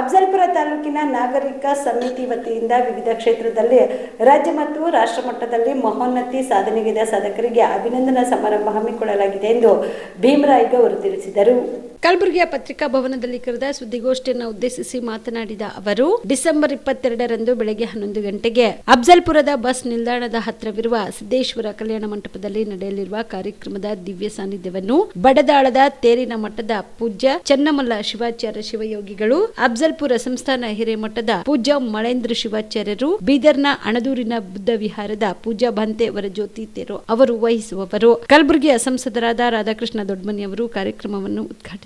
ಅಫ್ಜಲ್ಪುರ ತಾಲೂಕಿನ ನಾಗರಿಕ ಸಮಿತಿ ವತಿಯಿಂದ ವಿವಿಧ ಕ್ಷೇತ್ರದಲ್ಲಿ ರಾಜ್ಯ ಮತ್ತು ರಾಷ್ಟ್ರ ಮಟ್ಟದಲ್ಲಿ ಮಹೋನ್ನತಿ ಸಾಧನೆಗಿದ. ಸಾಧಕರಿಗೆ ಅಭಿನಂದನಾ ಸಮಾರಂಭ ಹಮ್ಮಿಕೊಳ್ಳಲಾಗಿದೆ ಎಂದು ಭೀಮರಾಯ್ ಗೌರ್ ತಿಳಿಸಿದರು. ಕಲಬುರಗಿಯ ಪತ್ರಿಕಾ ಭವನದಲ್ಲಿ ಕರೆದ ಸುದ್ದಿಗೋಷ್ಠಿಯನ್ನು ಉದ್ದೇಶಿಸಿ ಮಾತನಾಡಿದ ಅವರು, ಡಿಸೆಂಬರ್ ಇಪ್ಪತ್ತೆರಡರಂದು ಬೆಳಗ್ಗೆ ಹನ್ನೊಂದು ಗಂಟೆಗೆ ಅಫ್ಜಲ್ಪುರದ ಬಸ್ ನಿಲ್ದಾಣದ ಹತ್ತಿರವಿರುವ ಸಿದ್ದೇಶ್ವರ ಕಲ್ಯಾಣ ಮಂಟಪದಲ್ಲಿ ನಡೆಯಲಿರುವ ಕಾರ್ಯಕ್ರಮದ ದಿವ್ಯ ಸಾನ್ನಿಧ್ಯವನ್ನು ಬಡದಾಳದ ತೇರಿನ ಮಠದ ಪೂಜ್ಯ ಚನ್ನಮಲ್ಲ ಶಿವಾಚಾರ್ಯ ಶಿವಯೋಗಿಗಳು, ಅಫ್ಜಲ್ಪುರ ಸಂಸ್ಥಾನ ಹಿರೇಮಠದ ಪೂಜ್ಯ ಮಳೇಂದ್ರ ಶಿವಾಚಾರ್ಯರು, ಬೀದರ್ನ ಅಣದೂರಿನ ಬುದ್ಧ ವಿಹಾರದ ಪೂಜಾ ಭಂತೆ ವರಜ್ಯೋತಿ ತೇರು ಅವರು ವಹಿಸುವವರು. ಕಲಬುರಗಿಯ ಸಂಸದರಾದ ರಾಧಾಕೃಷ್ಣ ದೊಡ್ಮನಿ ಅವರು ಕಾರ್ಯಕ್ರಮವನ್ನು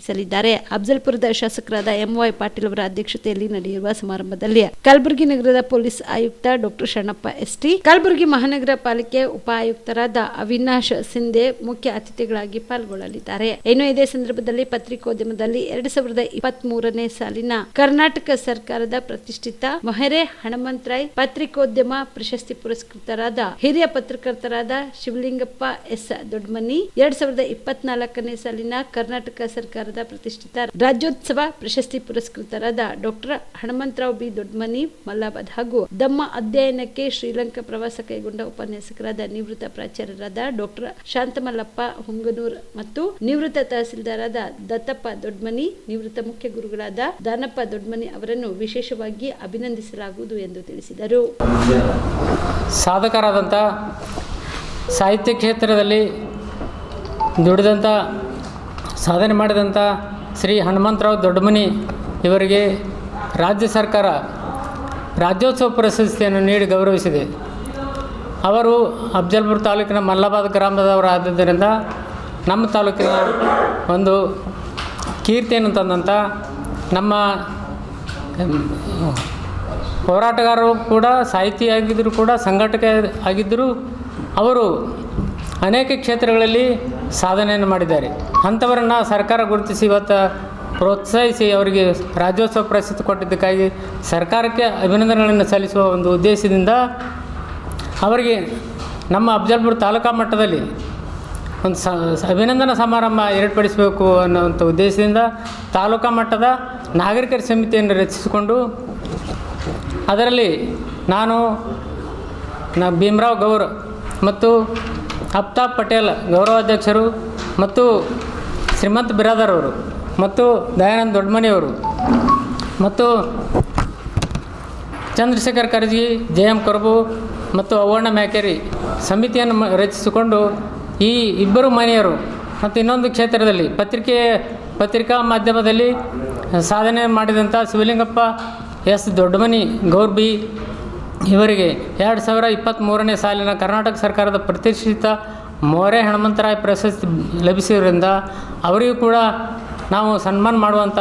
ಉದ್ಘಾಟಿಸಲಿದ್ದಾರೆ ಅಫ್ಜಲ್ಪುರದ ಶಾಸಕರಾದ ಎಂವೈ ಪಾಟೀಲ್ ಅವರ ಅಧ್ಯಕ್ಷತೆಯಲ್ಲಿ ನಡೆಯುವ ಸಮಾರಂಭದಲ್ಲಿ ಕಲಬುರಗಿ ನಗರದ ಪೊಲೀಸ್ ಆಯುಕ್ತ ಡಾಕ್ಟರ್ ಶರಣಪ್ಪ ಎಸ್ಟಿ, ಕಲಬುರಗಿ ಮಹಾನಗರ ಪಾಲಿಕೆ ಉಪ ಆಯುಕ್ತರಾದ ಅವಿನಾಶ್ ಸಿಂಧೆ ಮುಖ್ಯ ಅತಿಥಿಗಳಾಗಿ ಪಾಲ್ಗೊಳ್ಳಲಿದ್ದಾರೆ. ಇನ್ನು ಇದೇ ಸಂದರ್ಭದಲ್ಲಿ ಪತ್ರಿಕೋದ್ಯಮದಲ್ಲಿ ಎರಡ್ ಸಾವಿರದ ಇಪ್ಪತ್ತ್ ಮೂರನೇ ಸಾಲಿನ ಕರ್ನಾಟಕ ಸರ್ಕಾರದ ಪ್ರತಿಷ್ಠಿತ ಮೊಹರೆ ಹಣಮಂತರಾಯ್ ಪತ್ರಿಕೋದ್ಯಮ ಪ್ರಶಸ್ತಿ ಪುರಸ್ಕೃತರಾದ ಹಿರಿಯ ಪತ್ರಕರ್ತರಾದ ಶಿವಲಿಂಗಪ್ಪ ಎಸ್ ದೊಡ್ಮನಿ, ಎರಡ್ ಸಾವಿರದ ಇಪ್ಪತ್ನಾಲ್ಕನೇ ಸಾಲಿನ ಕರ್ನಾಟಕ ಸರ್ಕಾರದ ಪ್ರತಿಷ್ಠಿತ ರಾಜ್ಯೋತ್ಸವ ಪ್ರಶಸ್ತಿ ಪುರಸ್ಕೃತರಾದ ಡಾಕ್ಟರ್ ಹನುಮಂತರಾವ್ ಬಿ ದೊಡ್ಮನಿ, ಮಲ್ಲಾಬಾದ್ ಹಾಗೂ ದಮ್ಮ ಅಧ್ಯಯನಕ್ಕೆ ಶ್ರೀಲಂಕಾ ಪ್ರವಾಸ ಕೈಗೊಂಡ ಉಪನ್ಯಾಸಕರಾದ ನಿವೃತ್ತ ಪ್ರಾಚಾರ್ಯರಾದ ಡಾಕ್ಟರ್ ಶಾಂತಮಲ್ಲಪ್ಪ ಹುಂಗನೂರ್ ಮತ್ತು ನಿವೃತ್ತ ತಹಸೀಲ್ದಾರಾದ ದತ್ತಪ್ಪ ದೊಡ್ಮನಿ, ನಿವೃತ್ತ ಮುಖ್ಯ ಗುರುಗಳಾದ ದಾನಪ್ಪ ದೊಡ್ಮನಿ ಅವರನ್ನು ವಿಶೇಷವಾಗಿ ಅಭಿನಂದಿಸಲಾಗುವುದು ಎಂದು ತಿಳಿಸಿದರು. ಸಾಧಕರಾದಂಥ ಸಾಹಿತ್ಯ ಕ್ಷೇತ್ರದಲ್ಲಿ ದುಡಿದಂಥ ಸಾಧನೆ ಮಾಡಿದಂಥ ಶ್ರೀ ಹನುಮಂತರಾವ್ ದೊಡ್ಡಮನಿ ಇವರಿಗೆ ರಾಜ್ಯ ಸರ್ಕಾರ ರಾಜ್ಯೋತ್ಸವ ಪ್ರಶಸ್ತಿಯನ್ನು ನೀಡಿ ಗೌರವಿಸಿದೆ. ಅವರು ಅಫ್ಜಲ್ಪುರ ತಾಲೂಕಿನ ಮಲ್ಲಾಬಾದ್ ಗ್ರಾಮದವರಾದ್ದರಿಂದ ನಮ್ಮ ತಾಲೂಕಿನ ಒಂದು ಕೀರ್ತಿಯನ್ನು ತಂದಂಥ ನಮ್ಮ ಹೋರಾಟಗಾರರು ಕೂಡ ಸಾಹಿತಿ ಆಗಿದ್ದರೂ ಕೂಡ ಸಂಘಟಕ ಆಗಿದ್ದರೂ ಅವರು ಅನೇಕ ಕ್ಷೇತ್ರಗಳಲ್ಲಿ ಸಾಧನೆಯನ್ನು ಮಾಡಿದ್ದಾರೆ. ಅಂಥವರನ್ನು ಸರ್ಕಾರ ಗುರುತಿಸಿ ಇವತ್ತು ಪ್ರೋತ್ಸಾಹಿಸಿ ಅವರಿಗೆ ರಾಜ್ಯೋತ್ಸವ ಪ್ರಶಸ್ತಿ ಕೊಟ್ಟಿದ್ದಕ್ಕಾಗಿ ಸರ್ಕಾರಕ್ಕೆ ಅಭಿನಂದನೆಗಳನ್ನು ಸಲ್ಲಿಸುವ ಒಂದು ಉದ್ದೇಶದಿಂದ ಅವರಿಗೆ ನಮ್ಮ ಅಫಜಲ್ಪುರ ತಾಲೂಕಾ ಮಟ್ಟದಲ್ಲಿ ಒಂದು ಸ, ಅಭಿನಂದನಾ ಸಮಾರಂಭ ಏರ್ಪಡಿಸಬೇಕು ಅನ್ನೋವಂಥ ಉದ್ದೇಶದಿಂದ ತಾಲೂಕಾ ಮಟ್ಟದ ನಾಗರಿಕರ ಸಮಿತಿಯನ್ನು ರಚಿಸಿಕೊಂಡು ಅದರಲ್ಲಿ ನಾನು ನ ಭೀಮರಾವ್ ಗೌರ್ ಮತ್ತು ಅಫ್ತಾಬ್ ಪಟೇಲ್ ಗೌರವಾಧ್ಯಕ್ಷರು ಮತ್ತು ಶ್ರೀಮಂತ್ ಬಿರಾದರ್ ಅವರು ಮತ್ತು ದಯಾನಂದ್ ದೊಡ್ಡಮನಿಯವರು ಮತ್ತು ಚಂದ್ರಶೇಖರ್ ಕರ್ಜಿ ಜೆ ಎಂ ಕೊರಬು ಮತ್ತು ಅವರ್ಣ ಮ್ಯಾಕೇರಿ ಸಮಿತಿಯನ್ನು ರಚಿಸಿಕೊಂಡು ಈ ಇಬ್ಬರು ಮನೆಯರು ಮತ್ತು ಇನ್ನೊಂದು ಕ್ಷೇತ್ರದಲ್ಲಿ ಪತ್ರಿಕೆ, ಪತ್ರಿಕಾ ಮಾಧ್ಯಮದಲ್ಲಿ ಸಾಧನೆ ಮಾಡಿದಂಥ ಶಿವಲಿಂಗಪ್ಪ ಎಸ್ ದೊಡ್ಡಮನಿ ಗೌರ್ಬಿ ಇವರಿಗೆ ಎರಡು ಸಾವಿರ ಇಪ್ಪತ್ತ್ಮೂರನೇ ಸಾಲಿನ ಕರ್ನಾಟಕ ಸರ್ಕಾರದ ಪ್ರತಿಷ್ಠಿತ ಮೋರೆ ಹನುಮಂತರಾಯ ಪ್ರಶಸ್ತಿ ಲಭಿಸಿರೋದ್ರಿಂದ ಅವರಿಗೂ ಕೂಡ ನಾವು ಸನ್ಮಾನ ಮಾಡುವಂಥ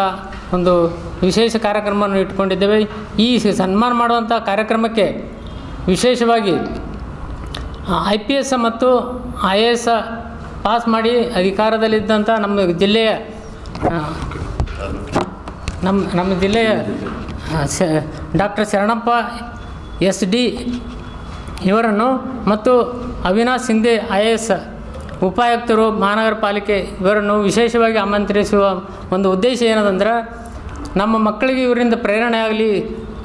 ಒಂದು ವಿಶೇಷ ಕಾರ್ಯಕ್ರಮವನ್ನು ಇಟ್ಕೊಂಡಿದ್ದೇವೆ ಈ ಸನ್ಮಾನ ಮಾಡುವಂಥ ಕಾರ್ಯಕ್ರಮಕ್ಕೆ ವಿಶೇಷವಾಗಿ ಐ ಪಿ ಎಸ್ ಮತ್ತು ಐ ಎ ಎಸ್ ಪಾಸ್ ಮಾಡಿ ಅಧಿಕಾರದಲ್ಲಿದ್ದಂಥ ನಮ್ಮ ಜಿಲ್ಲೆಯ ನಮ್ಮ ನಮ್ಮ ಜಿಲ್ಲೆಯ ಡಾಕ್ಟರ್ ಶರಣಪ್ಪ ಎಸ್ ಡಿ ಇವರನ್ನು ಮತ್ತು Avinash Shinde, I A S ಉಪಾಯುಕ್ತರು, ಮಹಾನಗರ ಪಾಲಿಕೆ ಇವರನ್ನು ವಿಶೇಷವಾಗಿ ಆಮಂತ್ರಿಸುವ ಒಂದು ಉದ್ದೇಶ ಏನದಂದ್ರೆ, ನಮ್ಮ ಮಕ್ಕಳಿಗೆ ಇವರಿಂದ ಪ್ರೇರಣೆ ಆಗಲಿ,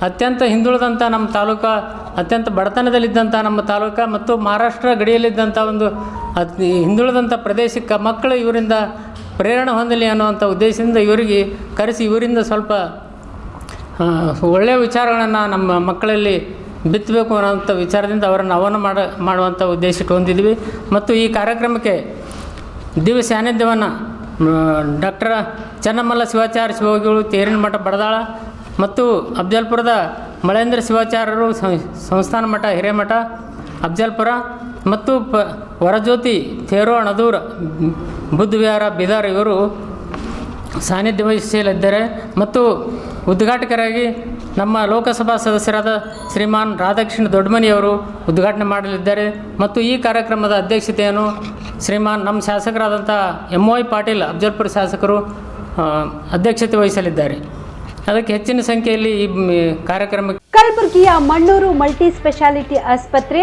ಅತ್ಯಂತ ಹಿಂದುಳಿದಂಥ ನಮ್ಮ ತಾಲೂಕು, ಅತ್ಯಂತ ಬಡತನದಲ್ಲಿದ್ದಂಥ ನಮ್ಮ ತಾಲೂಕ ಮತ್ತು ಮಹಾರಾಷ್ಟ್ರ ಗಡಿಯಲ್ಲಿದ್ದಂಥ ಒಂದು ಅತಿ ಹಿಂದುಳಿದಂಥ ಪ್ರದೇಶಕ್ಕೆ ಮಕ್ಕಳು ಇವರಿಂದ ಪ್ರೇರಣೆ ಹೊಂದಲಿ ಅನ್ನುವಂಥ ಉದ್ದೇಶದಿಂದ ಇವರಿಗೆ ಕರೆಸಿ ಇವರಿಂದ ಸ್ವಲ್ಪ ಒಳ್ಳೆಯ ವಿಚಾರಗಳನ್ನು ನಮ್ಮ ಮಕ್ಕಳಲ್ಲಿ ಬಿತ್ತಬೇಕು ಅನ್ನೋಂಥ ವಿಚಾರದಿಂದ ಅವರನ್ನು ಅವನ ಮಾಡ, ಮಾಡುವಂಥ ಉದ್ದೇಶ ಇಟ್ಕೊಂಡಿದ್ವಿ ಮತ್ತು ಈ ಕಾರ್ಯಕ್ರಮಕ್ಕೆ ದಿವ್ಯ ಸಾನ್ನಿಧ್ಯವನ್ನು ಡಾಕ್ಟರ್ ಚನ್ನಮಲ್ಲ ಶಿವಾಚಾರ್ಯ ಶಿವಗಿಗಳು ತೇರಿನ ಮಠ ಬಡದಾಳ ಮತ್ತು ಅಫ್ಜಲ್ಪುರದ ಮಳೇಂದ್ರ ಶಿವಾಚಾರ್ಯರು ಸಂಸ್ಥಾನ ಮಠ ಹಿರೇಮಠ ಅಫ್ಜಲ್ಪುರ ಮತ್ತು ಪ, ವರಜ್ಯೋತಿ ಥೇರೋ ಅಣದೂರ್ ಬುದ್ಧ ವಿಹಾರ ಬಿದಾರ್ ಇವರು ಸಾನ್ನಿಧ್ಯ ವಹಿಸಲಿದ್ದಾರೆ ಮತ್ತು ಉದ್ಘಾಟಕರಾಗಿ ನಮ್ಮ ಲೋಕಸಭಾ ಸದಸ್ಯರಾದ ಶ್ರೀಮಾನ್ ರಾಧಾಕೃಷ್ಣ ದೊಡ್ಡಮನಿಯವರು ಉದ್ಘಾಟನೆ ಮಾಡಲಿದ್ದಾರೆ ಮತ್ತು ಈ ಕಾರ್ಯಕ್ರಮದ ಅಧ್ಯಕ್ಷತೆಯನ್ನು ಶ್ರೀಮಾನ್ ನಮ್ಮ ಶಾಸಕರಾದಂಥ ಎಂ ವೈ ಪಾಟೀಲ್ ಅಫ್ಜಲ್ಪುರ ಶಾಸಕರು ಅಧ್ಯಕ್ಷತೆ ವಹಿಸಲಿದ್ದಾರೆ. ಅದಕ್ಕೆ ಹೆಚ್ಚಿನ ಸಂಖ್ಯೆಯಲ್ಲಿ ಈ ಕಾರ್ಯಕ್ರಮ ಕಲಬುರಗಿಯ ಮಣ್ಣೂರು ಮಲ್ಟಿ ಸ್ಪೆಷಾಲಿಟಿ ಆಸ್ಪತ್ರೆ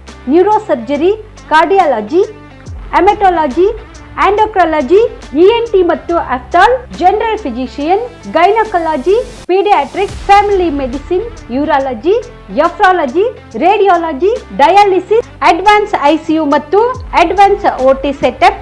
neuro surgery cardiology haematology endocrinology ENT ಮತ್ತು ophthal general physician, gynaecology, paediatric, family medicine, urology nephrology radiology, dialysis, advance ICU ಮತ್ತು ಅಡ್ವಾನ್ಸ್ ಓಟಿ ಸೆಟಪ್